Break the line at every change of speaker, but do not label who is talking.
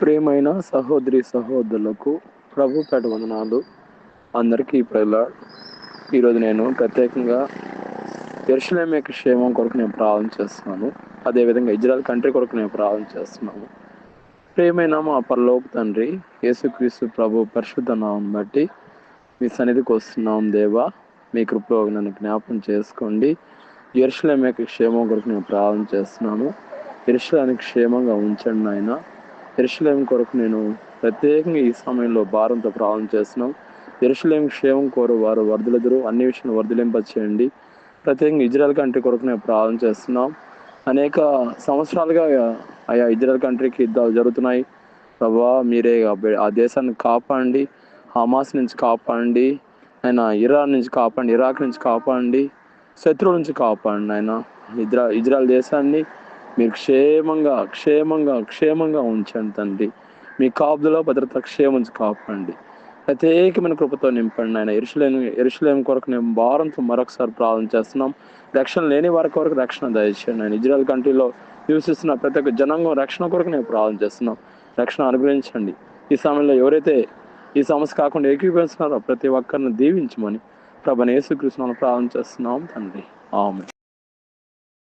ప్రేమైన సహోదరి సహోదరులకు ప్రభు వందనాలు. అందరికీ ప్రజల ఈరోజు నేను ప్రత్యేకంగా ఎరుసలేం యొక్క క్షేమం కొరకు నేను ప్రారంభం చేస్తున్నాను. అదేవిధంగా ఇజ్రాయల్ కంట్రీ కొరకు నేను ప్రారంభం చేస్తున్నాను. ప్రేమైన మా పరలోక తండ్రి యేసుక్రీస్తు ప్రభు పరిశుద్ధ నామం బట్టి మీ సన్నిధికి వస్తున్నాం దేవా. మీ కృపలో నన్ను జ్ఞాపకం చేసుకోండి. ఎరుసలేం యొక్క క్షేమం కొరకు నేను ప్రారంభం చేస్తున్నాను. ఎరుసలానికి క్షేమంగా ఉంచండి నాయన. ఎరుషులేం కొరకు నేను ప్రత్యేకంగా ఈ సమయంలో భారంతో ప్రారంభం చేస్తున్నాం. ఎరుషులేం క్షేమం కోరు వారు వరదలెదురు అన్ని విషయాలు వర్ధలింప చేయండి ప్రత్యేకంగా ఇజ్రాయల్ కంట్రీ కొరకు నేను ప్రారంభం చేస్తున్నాం. అనేక సంవత్సరాలుగా ఆయా ఇజ్రాయల్ కంట్రీకి యుద్ధాలు జరుగుతున్నాయి. ప్రభా మీరే ఆ ఆ దేశాన్ని కాపాడండి. హమాస్ నుంచి కాపాడండి. ఆయన ఇరాన్ నుంచి కాపాడండి ఇరాక్ నుంచి కాపాడండి. శత్రువుల నుంచి కాపాడండి ఆయన ఇజ్రా ఇజ్రాయల్ దేశాన్ని మీరు క్షేమంగా క్షేమంగా క్షేమంగా ఉంచండి తండ్రి. మీ కాపుదలో భద్రత క్షేమం కాపాడండి ప్రత్యేకమైన కృపతో నింపండి ఆయన ఎరుసలేం ఎరుసలేం కొరకు నేను భారంతో మరొకసారి ప్రార్థన చేస్తున్నాం. రక్షణ లేని వారి కొరకు రక్షణ దయచేయండి ఆయన ఇజ్రాయల్ కంట్రీలో నివసిస్తున్న ప్రతి ఒక్క జనాంగం రక్షణ కొరకు నేను ప్రార్థన చేస్తున్నాం. రక్షణ అనుగ్రహించండి. ఈ సమయంలో ఎవరైతే ఈ సమస్య కాకుండా ఏకీభవిస్తున్నారో ప్రతి ఒక్కరిని దీవించమని ప్రభు యేసుకృష్ణ ప్రార్థన చేస్తున్నాం తండ్రి. ఆమె